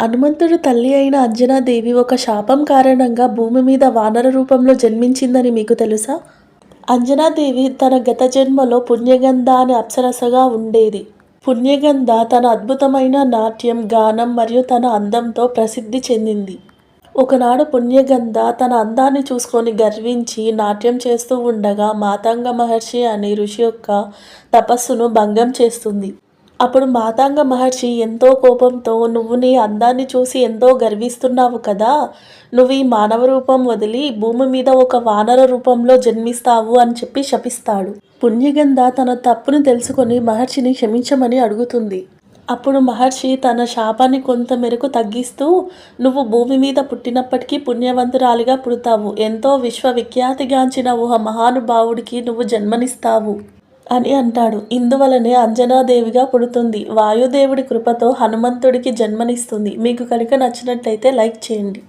హనుమంతుడు తల్లి అయిన అంజనాదేవి ఒక శాపం కారణంగా భూమి మీద వానర రూపంలో జన్మించిందని మీకు తెలుసా? అంజనాదేవి తన గత జన్మలో పుణ్యగంధ అనే అప్సరసగా ఉండేది. పుణ్యగంధ తన అద్భుతమైన నాట్యం గానం మరియు తన అందంతో ప్రసిద్ధి చెందింది. ఒకనాడు పుణ్యగంధ తన అందాన్ని చూసుకొని గర్వించి నాట్యం చేస్తూ ఉండగా మాతాంగ మహర్షి అనే ఋషి యొక్క తపస్సును భంగం చేస్తుంది. అప్పుడు మాతాంగ మహర్షి ఎంతో కోపంతో నువ్వు నీ అందాన్ని చూసి ఎంతో గర్విస్తున్నావు కదా. నువ్వు ఈ మానవ రూపం వదిలి భూమి మీద ఒక వానర రూపంలో జన్మిస్తావు అని చెప్పి శపిస్తాడు. పుణ్యగంధ తన తప్పును తెలుసుకొని మహర్షిని క్షమించమని అడుగుతుంది. అప్పుడు మహర్షి తన శాపాన్ని కొంత మేరకు తగ్గిస్తూ నువ్వు భూమి మీద పుట్టినప్పటికీ పుణ్యవంతురాలిగా పుడతావు. ఎంతో విశ్వవిఖ్యాతిగాంచిన ఒక మహానుభావుడికి నువ్వు జన్మనిస్తావు. అని అంటాడు. ఇందువలనే అంజనాదేవిగా పుడుతుంది. వాయుదేవుడి కృపతో హనుమంతుడికి జన్మనిస్తుంది. మీకు కనుక నచ్చినట్లయితే లైక్ చేయండి.